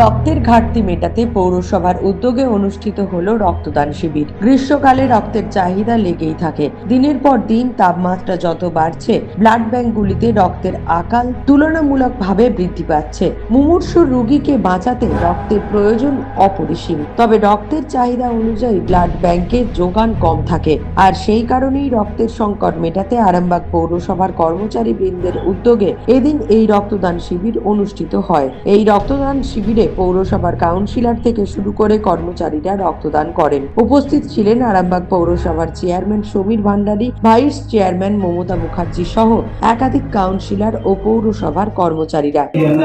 রক্তের ঘাটতি মেটাতে পৌরসভার উদ্যোগে অনুষ্ঠিত হল রক্তদান শিবির। গ্রীষ্মকালে রক্তের চাহিদা লেগেই থাকে। দিনের পর দিন তাপমাত্রা যত বাড়ছে ব্লাড ব্যাংকগুলিতে রক্তের আকাল তুলনামূলকভাবে বৃদ্ধি পাচ্ছে। মুমূর্ষু রোগীকে বাঁচাতে রক্তের প্রয়োজন অপরিসীম। তবে রক্তের চাহিদা অনুযায়ী ব্লাড ব্যাংকের যোগান কম থাকে। আর সেই কারণেই রক্তের সংকট মেটাতে আরামবাগ পৌরসভার কর্মচারী বৃন্দের উদ্যোগে এদিন এই রক্তদান শিবির অনুষ্ঠিত হয়। এই রক্তদান শিবিরে পৌরসভার কাউন্সিলর থেকে শুরু করে কর্মচারীরা রক্তদান করেন। উপস্থিত ছিলেন আরামবাগ পৌরসভার chairman Samir Bhandari, vice chairman Mamata Mukherjee সহ একাধিক কাউন্সিলর ও পৌরসভার কর্মচারীরা।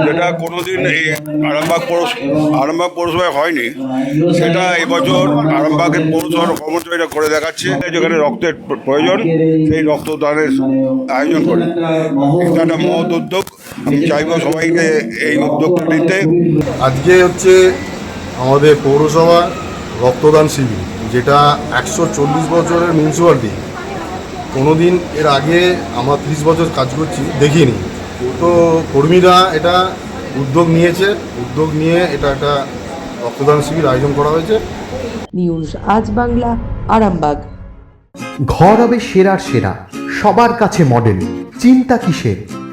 যেটা কোনোদিন এই আরামবাগ আরামবাগ পৌরসভায় হয়নি। সেটা এবছর আরামবাগের পৌরসভার কর্মচারীরা করে দেখাচ্ছে। যেখানে রক্তের প্রয়োজন, সেই রক্তদানের আয়োজন করে। এটা একটা মহৎ উদ্যোগ। আমি চাইব সবাইকে এই উদ্যোগটা নিতে আজকে হচ্ছে আমাদের পৌরসভা রক্তদান শিবির যেটা একশো চল্লিশ বছরের মিউনিসিপ্যালিটি কোনোদিন এর আগে আমরা ত্রিশ বছর কাজ করছি দেখিনি। তো কর্মীরা এটা উদ্যোগ নিয়েছে উদ্যোগ নিয়ে এটা একটা রক্তদান শিবির আয়োজন করা হয়েছে। নিউজ আজ বাংলা আরামবাগ। ঘর হবে সেরার সেরা সবার কাছে মডেল চিন্তা কিসের?